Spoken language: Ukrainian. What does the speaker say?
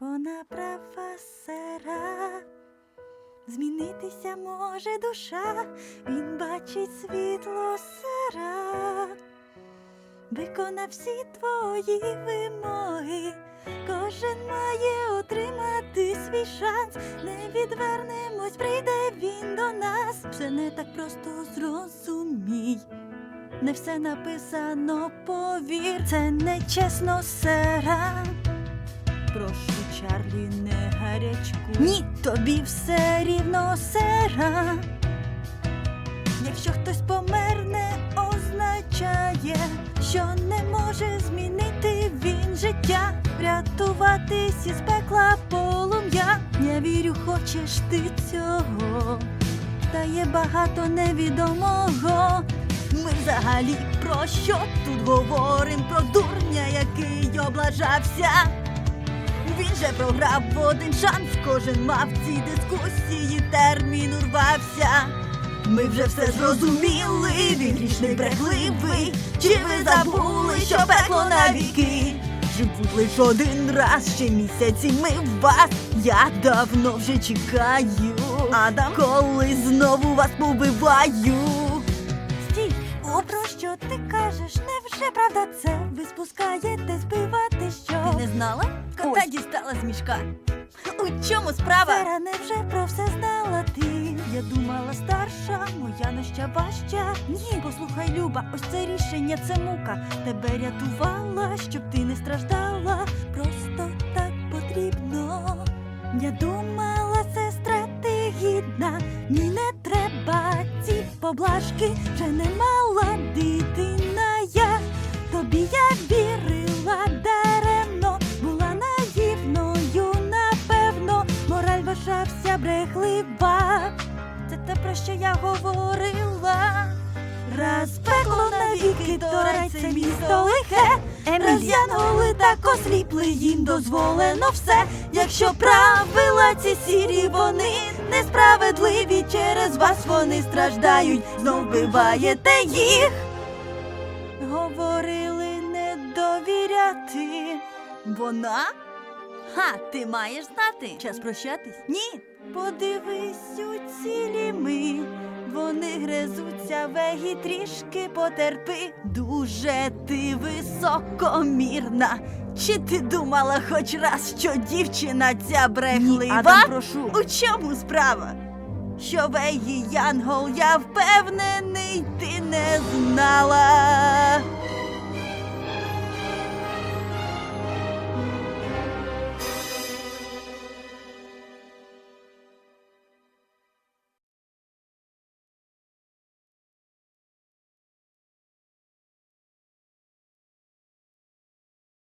Понаправа сера. Змінитися може душа, він бачить світло сера. Виконав всі твої вимоги, кожен має отримати свій шанс. Не відвернемось, прийде він до нас. Все не так просто зрозумій. Не все написано, повір, це не чесно сера. Прошу, Чарлі, не гарячку. Ні, тобі все рівно сера. Якщо хтось помер, не означає, що не може змінити він життя, врятуватись із пекла полум'я. Я вірю, хочеш ти цього, та є багато невідомого. Ми взагалі про що тут говорим? Про дурня, який облажався. Він же програв в один шанс, кожен мав в цій дискусії термін урвався. Ми вже все зрозуміли, він грішний брехливий. Чи ви забули, що пекло навіки? Живуть лиш один раз, ще місяці ми в вас. Я давно вже чекаю. Адам, коли знову вас побиваю. Стій, о, про що ти кажеш? Невже правда це? Ви спускаєте збивати що? Ти не знала? Дістала з мішка. У чому справа? Сера, невже про все знала ти? Я думала старша, моя ноща важча. Ні, послухай, Люба, ось це рішення, це мука. Тебе рятувала, щоб ти не страждала. Просто так потрібно. Я думала, сестра, ти гідна. Ні, не треба ці поблажки. Вже не мала дитина вважався брехлива. Це те, про що я говорила. Раз пекло навіки, то рай це місто лихе. Роз'янули так осліпли, їм дозволено все. Якщо правила ці сірі, вони несправедливі, через вас вони страждають, знов вбиваєте їх. Говорили не довіряти. Вона? Ха, ти маєш знати. Час прощатись? Ні. Подивись у цілі ми. Вони гризуться вегі трішки потерпи. Дуже ти високомірна. Чи ти думала хоч раз, що дівчина ця брехлива? Ні, Адам, прошу. У чому справа? Що Вегі Янгол, я впевнений, ти не знала.